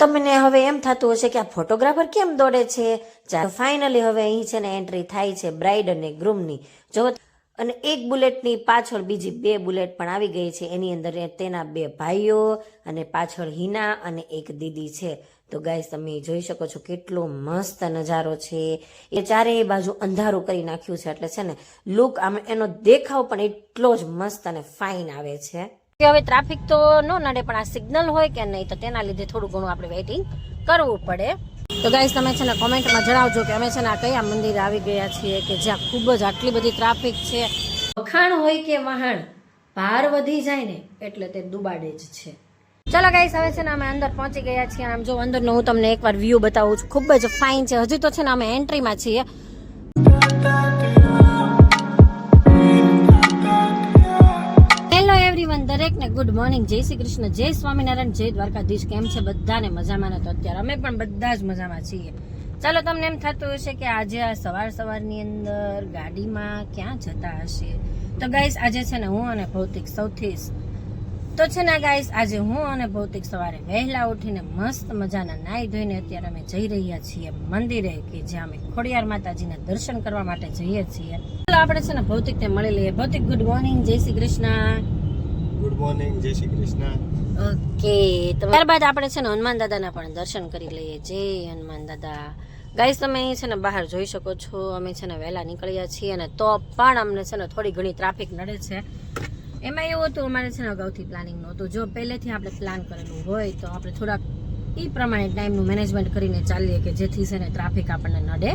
તમને હવે એમ થતું હશે કે આ ફોટોગ્રાફર કેમ દોડે છે? ફાઇનલી હવે અહીં છે ને એન્ટ્રી થાય છે બ્રાઇડ અને ગ્રૂમની જો અને એક બુલેટની પાછળ બીજી બે બુલેટ પણ આવી ગઈ છે. એની અંદર તેના બે ભાઈઓ અને પાછળ હિના અને એક દીદી છે. તો ગાઈસ તમે જોઈ શકો છો કેટલો મસ્ત નજારો છે. એ ચારેય બાજુ અંધારું કરી નાખ્યું છે. એટલે છે ને લુક આમ એનો દેખાવ પણ એટલો જ મસ્ત અને ફાઇન આવે છે. કે હવે ટ્રાફિક તો ન નડે, પણ આ સિગ્નલ હોય કે નહીં, તો તેના લીધે થોડું ઘણું આપણે વેઇટિંગ કરવું પડે. તો ગાઈસ તમે છે ને કોમેન્ટમાં જણાવજો કે અમે છે ને આ કયા મંદિર આવી ગયા છીએ, કે જ્યાં ખૂબ જ આટલી બધી ટ્રાફિક છે. વખાણ હોય કે વહાણ, ભાર વધી જાય ને, એટલે તે દુબાડે જ છે. ચલો ગાઈસ હવે છે ને અમે અંદર પહોંચી ગયા છીએ. આમ જો અંદરનો હું તમને એકવાર વ્યૂ બતાવું છું. ખૂબ જ ફાઇન છે. હજી તો છે ને અમે એન્ટ્રીમાં છીએ. એવરીવન દરેકને ગુડ મોર્નિંગ જય શ્રી કૃષ્ણ, જય સ્વામિનારાયણ, જય દ્વારકાધીશ. કેમ છે બધાને મજામાં તો અત્યારે અમે પણ બધા જ મજામાં છીએ. ચાલો, તમને એમ થતું હશે કે આજે આ સવાર સવારની અંદર ગાડીમાં ક્યાં જતા હશે? તો ગાઈસ આજે છે ને હું અને ભૌતિક સૌથી તો છે ને ગાઈસ આજે હું અને ભૌતિક સવારે વહેલા ઉઠીને મસ્ત મજાના નાઈ ધોઈને અત્યારે અમે જઈ રહ્યા છીએ મંદિરે, કે જ્યાં અમે ખોડિયાર માતાજીના દર્શન કરવા માટે જઈએ છીએ. ચાલો, આપણે છે ને ભૌતિકને મળી લઈએ. ભૌતિક ગુડ મોર્નિંગ જય શ્રી કૃષ્ણ. ગુડ મોર્નિંગ જય શ્રી કૃષ્ણ. ઓકે ત્યારબાદ આપણે છે ને હનુમાન દાદાના પણ દર્શન કરી લઈએ. જય હનુમાન દાદા. ગાઈસ તમે અહીં છે ને બહાર જોઈ શકો છો, અમે છે ને વહેલા નીકળ્યા છીએ અને તો પણ અમને છે ને થોડી ઘણી ટ્રાફિક નડે છે. એમાં એવું હતું, અમારે છે ને અગાઉથી પ્લાનિંગ નહોતું. જો પહેલેથી આપણે પ્લાન કરેલું હોય તો આપણે થોડાક એ પ્રમાણે ટાઈમનું મેનેજમેન્ટ કરીને ચાલીએ કે જેથી છે ને ટ્રાફિક આપણને નડે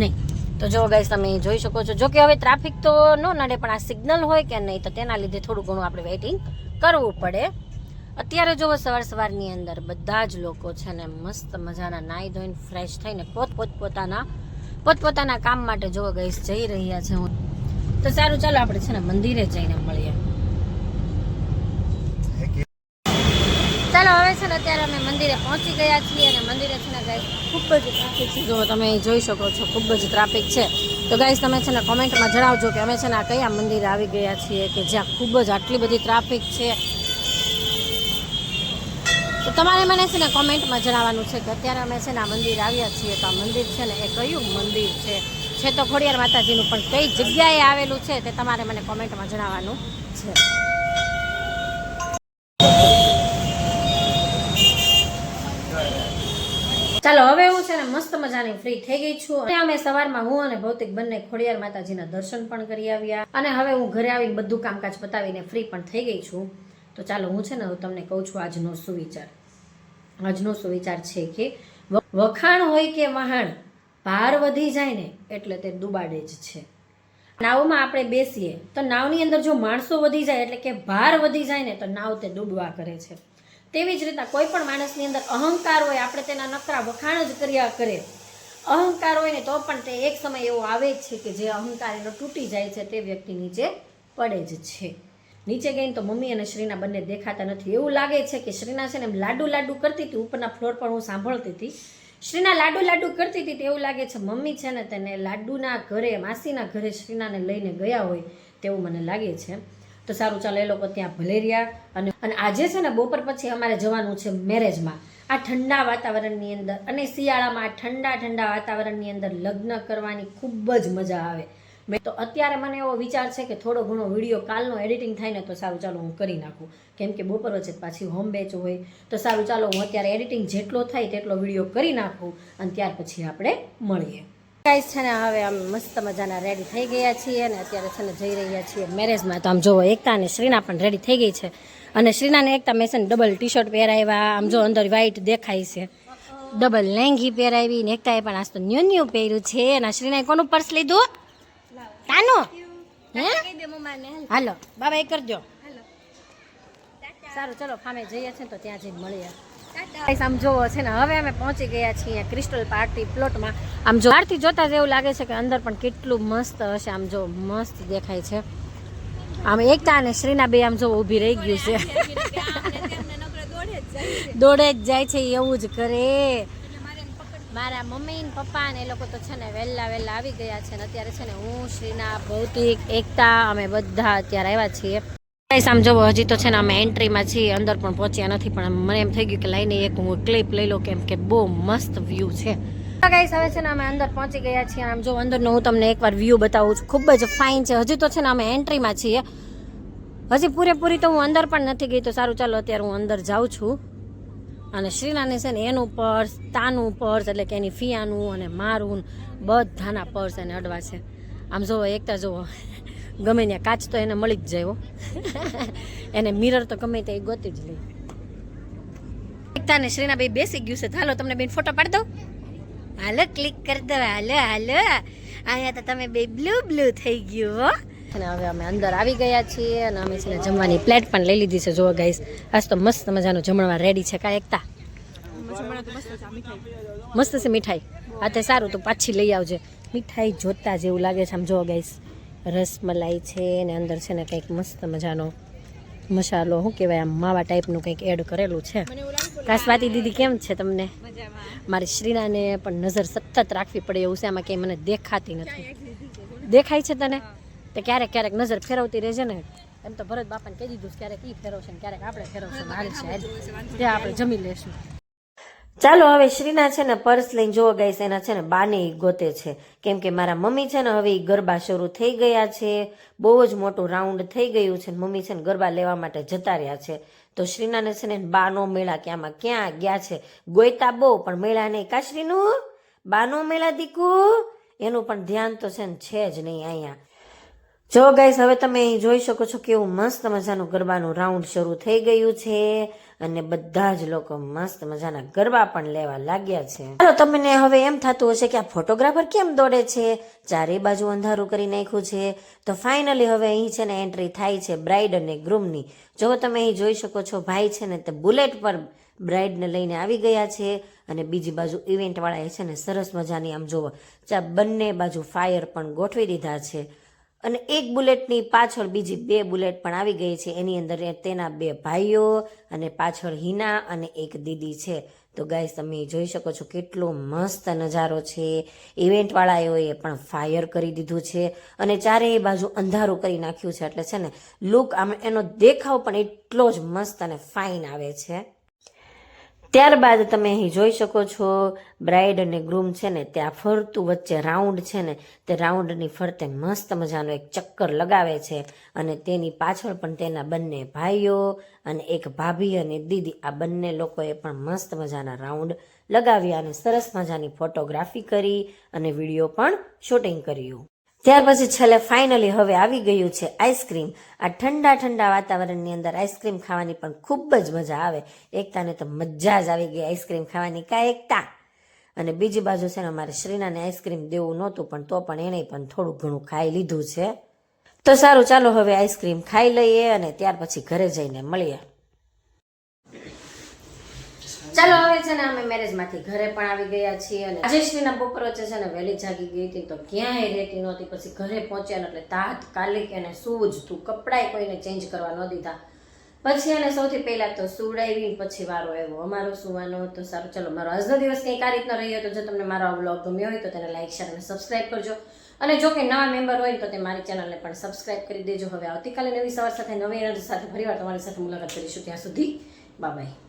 નહીં. તો જો ગાઈસ તમે જોઈ શકો છો. જો કે હવે ટ્રાફિક તો ન નડે, પણ આ સિગ્નલ હોય કે નહીં, તો તેના લીધે થોડું ઘણું આપણે વેઇટિંગ કરવું પડે. અત્યારે જો સવાર સવારની અંદર બધા જ લોકો છે ને મસ્ત મજાના નાહી ધોઈને ફ્રેશ થઈને પોત પોત પોતાના પોતપોતાના કામ માટે જો ગઈશ જઈ રહ્યા છે. હું તો સારું, ચાલો આપણે છે ને મંદિરે જઈને મળીએ ચાલો હવે છે અત્યારે અમે મંદિરે પહોંચી ગયા છીએ અને મંદિરે છે ને ગાઈસ ખૂબ જ ટ્રાફિક છે. જો તમે જોઈ શકો છો, ખૂબ જ ટ્રાફિક છે. તો ગાઈસ તમે છે ને કોમેન્ટમાં જણાવજો કે અમે છે ને આ કયા મંદિરે આવી ગયા છીએ કે જ્યાં ખૂબ જ આટલી બધી ટ્રાફિક છે. તો તમારે મને છે ને કોમેન્ટમાં જણાવવાનું છે કે અત્યારે અમે છે ને આ મંદિર આવ્યા છીએ તો આ મંદિર છે ને એ કયું મંદિર છે? છે તો ખોડિયાર માતાજીનું પણ કઈ જગ્યાએ આવેલું છે તે તમારે મને કોમેન્ટમાં જણાવવાનું છે. ચાલો, હવે હું છે ને મસ્ત મજાની ફ્રી થઈ ગઈ છું. અમે સવારમાં હું અને ભૌતિક બંને ખોડિયાર માતાજીના દર્શન પણ કરી આવ્યા. અને હવે હું ઘરે આવીને બધું કામકાજ પતાવીને ફ્રી પણ થઈ ગઈ છું. તો ચાલો, હું છે ને હું તમને કહું છું આજનો સુવિચાર. આજનો સુવિચાર છે કે વખાણ હોય કે વહાણ, ભાર વધી જાય ને એટલે તે દુબાડે જ છે. નાવમાં આપણે બેસીએ, તો નાવની અંદર જો માણસો વધી જાય એટલે કે ભાર વધી જાય ને તો નાવ તે ડૂબવા કરે છે. તેવી જ રીતના કોઈ પણ માણસની અંદર અહંકાર હોય, આપણે તેના નકરા વખાણ જ કર્યા કરે. અહંકાર હોય ને તો પણ તે એક સમય એવો આવે જ છે કે જે અહંકાર એનો તૂટી જાય છે, તે વ્યક્તિ નીચે પડે જ છે. નીચે ગઈને તો મમ્મી અને શ્રીના બંને દેખાતા નથી. એવું લાગે છે કે શ્રીના છે ને લાડુ લાડુ કરતી હતી, ઉપરના ફ્લોર પર હું સાંભળતી હતી. શ્રીના લાડુ લાડુ કરતી હતી તેવું લાગે છે, મમ્મી છે ને તેને લાડુના ઘરે, માસીના ઘરે શ્રીનાને લઈને ગયા હોય તેવું મને લાગે છે. તો સારું, ચાલો એ લોકો ત્યાં ભલે રહ્યા. અને અને આજે છે ને બપોર પછી અમારે જવાનું છે મેરેજમાં. આ ઠંડા વાતાવરણની અંદર અને શિયાળામાં આ ઠંડા ઠંડા વાતાવરણની અંદર લગ્ન કરવાની ખૂબ જ મજા આવે. મેં તો અત્યારે મને એવો વિચાર છે કે થોડો ઘણો વીડિયો કાલનો એડિટિંગ થાય ને તો સારું, ચાલો હું કરી નાખું. કેમ કે બપોર વચ્ચે પાછી હોમ બેચ હોય. તો સારું, ચાલો હું અત્યારે એડિટિંગ જેટલો થાય તેટલો વીડિયો કરી નાખું અને ત્યાર પછી આપણે મળીએ. ગાઈસ છે ને હવે આમ મસ્ત મજાના રેડી થઈ ગયા છીએ અને અત્યારે છે ને જઈ રહ્યા છીએ મેરેજમાં તો આમ જુઓ એકતા અને શ્રીના પણ રેડી થઈ ગઈ છે. અને શ્રીનાને એકતા મેં છે ને ડબલ ટી શર્ટ પહેરાવ્યા. આમ જો અંદર વ્હાઈટ દેખાય છે. ડબલ લેંઘી પહેરાવી ને એકતાએ પણ આજ તો ન્યુ ન્યુ પહેર્યું છે. અને શ્રીનાએ કોનું પર્સ લીધું? તાનું? હે? હાલો. બાબા એ કરજો. સારું ચલો ફામે જઈએ છે તો ત્યાં જઈને મળીએ. આમ જોવો છે ને હવે અમે પહોંચી ગયા છીએ ક્રિસ્ટલ પાર્ટી પ્લોટમાં. આમ જો બહારથી જોતા જ એવું લાગે છે કે અંદર પણ કેટલું મસ્ત હશે, આમ જો મસ્ત દેખાય છે. આમ એકતા અને શ્રીના બે આમ જો ઊભી રહી ગયું છે. દોડે જ જાય છે, એવું જ કરે. મારા મમ્મી ને પપ્પા ને એ લોકો તો છે ને વહેલા વહેલા આવી ગયા છે ને અત્યારે છે ને હું, શ્રીના, ભૌતિક, એકતા અમે બધા અત્યારે આવ્યા છીએ. ગાઈસ આમ જોવો હજી તો છે ને અમે એન્ટ્રીમાં છીએ, અંદર પણ પહોંચ્યા નથી, પણ મને એમ થઈ ગયું કે લઈને એક હું ક્લિપ લઈ લો કેમ કે બહુ મસ્ત વ્યૂ છે. ગાઈસ હવે છે ને અમે અંદર પહોંચી ગયા છીએ. આમ જો અંદરનો હું તમને એકવાર વ્યૂ બતાવું છું. ખૂબ જ ફાઇન છે. હજી તો છે ને અમે એન્ટ્રીમાં છીએ. હજી પૂરેપૂરી તો હું અંદર પણ નથી ગઈ, તો સારું, ચાલો અત્યારે હું અંદર જાઉં છું. અને શ્રીનાને છે ને એનું પર્સ તાનું પર્સ એટલે કે એની ફિયાનું અને મારું બધાના પર્સ એને અડવા છે. આમ જોવો એકતા જોવો ગમે ત્યાં કાચ તો એને મળી જ જાય એને મિરર તો ગમે તે ગોતી જ લે. એકતા ને શ્રીના બેસી ગયું છે. ચાલો તમને બેન ફોટો પાડી દઉં. હાલો ક્લિક કરી દો. હાલો હાલો. અહીંયા તો તમે બે બ્લુ બ્લુ થઈ ગયું, હો. અને હવે અમે અંદર આવી ગયા છીએ અને અમે છે જમવાની પ્લેટ પણ લઈ લીધી છે. જો ગાઈસ આજ તો મસ્ત મજાનું જમણવા રેડી છે કા એકતા? મસ્ત છે મીઠાઈ. આ તે સારું, તો પાછી લઈ આવજે. મીઠાઈ જોતા જેવું લાગે છે આમ. જો ગાઈસ રસમલાઈ છે ને અંદર છે ને કંઈક મસ્ત મજાનો મસાલો શું કહેવાય આમ માવા ટાઈપનું કંઈક એડ કરેલું છે. કાસવાતી દીદી કેમ છે તમને? મારી શ્રીનાને પણ નજર સતત રાખવી પડે એવું છે આમાં કંઈ મને દેખાતી નથી. દેખાય છે તને? તો ક્યારેક ક્યારેક નજર ફેરવતી રહેજે ને. એમ તો ભરત બાપાને કહી દીધું ક્યારેક એ ફેરવશે ને ક્યારેક આપણે ફેરવશું હાલ. છે ત્યાં આપણે જમી લેશું ચાલો, હવે શ્રીના છે ને પર્સ લઈને જોવો ગાઈસ એના છે ને બાને ગોતે છે. કેમ કે મારા મમ્મી છે ને હવે ગરબા શરૂ થઈ ગયા છે. બહુ જ મોટું રાઉન્ડ થઈ ગયું છે મમ્મી છે ને ગરબા લેવા માટે જતા રહ્યા છે. તો શ્રીનાને છે ને બાનો મેળા કે આમાં ક્યાં ગયા છે? ગોયતા બહુ, પણ મેળા નહીં. કાશ્રીનું બાનો મેળા દીકુ? એનું પણ ધ્યાન તો છે ને છે જ નહીં અહીંયા. જો ગાઈસ હવે તમે જોઈ શકો છો કેવું મસ્ત મજાનું ગરબાનું રાઉન્ડ શરૂ થઈ ગયું છે અને બધા જ લોકો મસ્ત મજાના ગરબા પણ લેવા લાગ્યા છે. તમને હવે એમ થતું હશે કે આ ફોટોગ્રાફર કેમ દોડે છે? ચારે બાજુ અંધારું કરી નાખ્યું છે. તો ફાઇનલી હવે અહીં છે ને એન્ટ્રી થાય છે બ્રાઇડ અને ગ્રૂમની જો તમે અહીં જોઈ શકો છો, ભાઈ છે ને તે બુલેટ પર બ્રાઇડને લઈને આવી ગયા છે અને બીજી બાજુ ઇવેન્ટ વાળાએ છે ને સરસ મજાની આમ જોવો ચા બંને બાજુ ફાયર પણ ગોઠવી દીધા છે. અને એક બુલેટની પાછળ બીજી બે બુલેટ પણ આવી ગઈ છે. એની અંદર તેના બે ભાઈઓ અને પાછળ હિના અને એક દીદી છે. તો ગાઈસ, તમે જોઈ શકો છો કેટલો મસ્ત નજારો છે. ઇવેન્ટવાળાઓએ પણ ફાયર કરી દીધું છે અને ચારેય બાજુ અંધારું કરી નાખ્યું છે. એટલે છે ને, લુક આમ એનો દેખાવ પણ એટલો જ મસ્ત અને ફાઇન આવે છે. ત્યારબાદ તમે અહીં જોઈ શકો છો બ્રાઇડ અને ગ્રૂમ છે ને, ત્યાં ફરતું વચ્ચે રાઉન્ડ છે ને, તે રાઉન્ડની ફરતે મસ્ત મજાનો એક ચક્કર લગાવે છે અને તેની પાછળ પણ તેના બંને ભાઈઓ અને એક ભાભી અને દીદી, આ બંને લોકોએ પણ મસ્ત મજાના રાઉન્ડ લગાવ્યા અને સરસ મજાની ફોટોગ્રાફી કરી અને વીડિયો પણ શૂટિંગ કર્યું. ત્યાર પછી છેલ્લે ફાઇનલી હવે આવી ગયું છે આઈસ્ક્રીમ આ ઠંડા ઠંડા વાતાવરણની અંદર આઈસ્ક્રીમ ખાવાની પણ ખૂબ જ મજા આવે. એકતાને તો મજા જ આવી ગઈ આઈસ્ક્રીમ ખાવાની કા એકતા. અને બીજી બાજુ છે ને અમારે શ્રીનાને આઈસ્ક્રીમ દેવું નહોતું, પણ તો પણ એણે પણ થોડું ઘણું ખાઈ લીધું છે. તો સારું, ચાલો હવે આઈસ્ક્રીમ ખાઈ લઈએ અને ત્યાર પછી ઘરે જઈને મળીએ. ચાલો, હવે છે ને અમે મેરેજમાંથી ઘરે પણ આવી ગયા છીએ અને રાજેશ્રીના બપોર વચ્ચે છે ને વહેલી જાગી ગઈ હતી તો ક્યાંય રહેતી નહોતી. પછી ઘરે પહોંચ્યા એટલે તાત્કાલિક એને સૂવું જ તું, કપડાય કોઈને ચેન્જ કરવા ન દીધા. પછી એને સૌથી પહેલા તો સુવડાવી પછી વારો આવ્યો. અમારો સુવાનો તો સારું, ચલો, મારો આજનો દિવસ કંઈક આ રીતનો રહ્યો તો જો તમને મારો આ બ્લોગ ગમ્યો હોય તો તેને લાઇક શેર અને સબસ્ક્રાઈબ કરજો. અને જો કે નવા મેમ્બર હોય તો તે મારી ચેનલને પણ સબસ્ક્રાઈબ કરી દેજો. હવે આવતીકાલે નવી સવાર સાથે, નવી એનર્જી સાથે ફરીવાર તમારી સાથે મુલાકાત કરીશું. ત્યાં સુધી બાય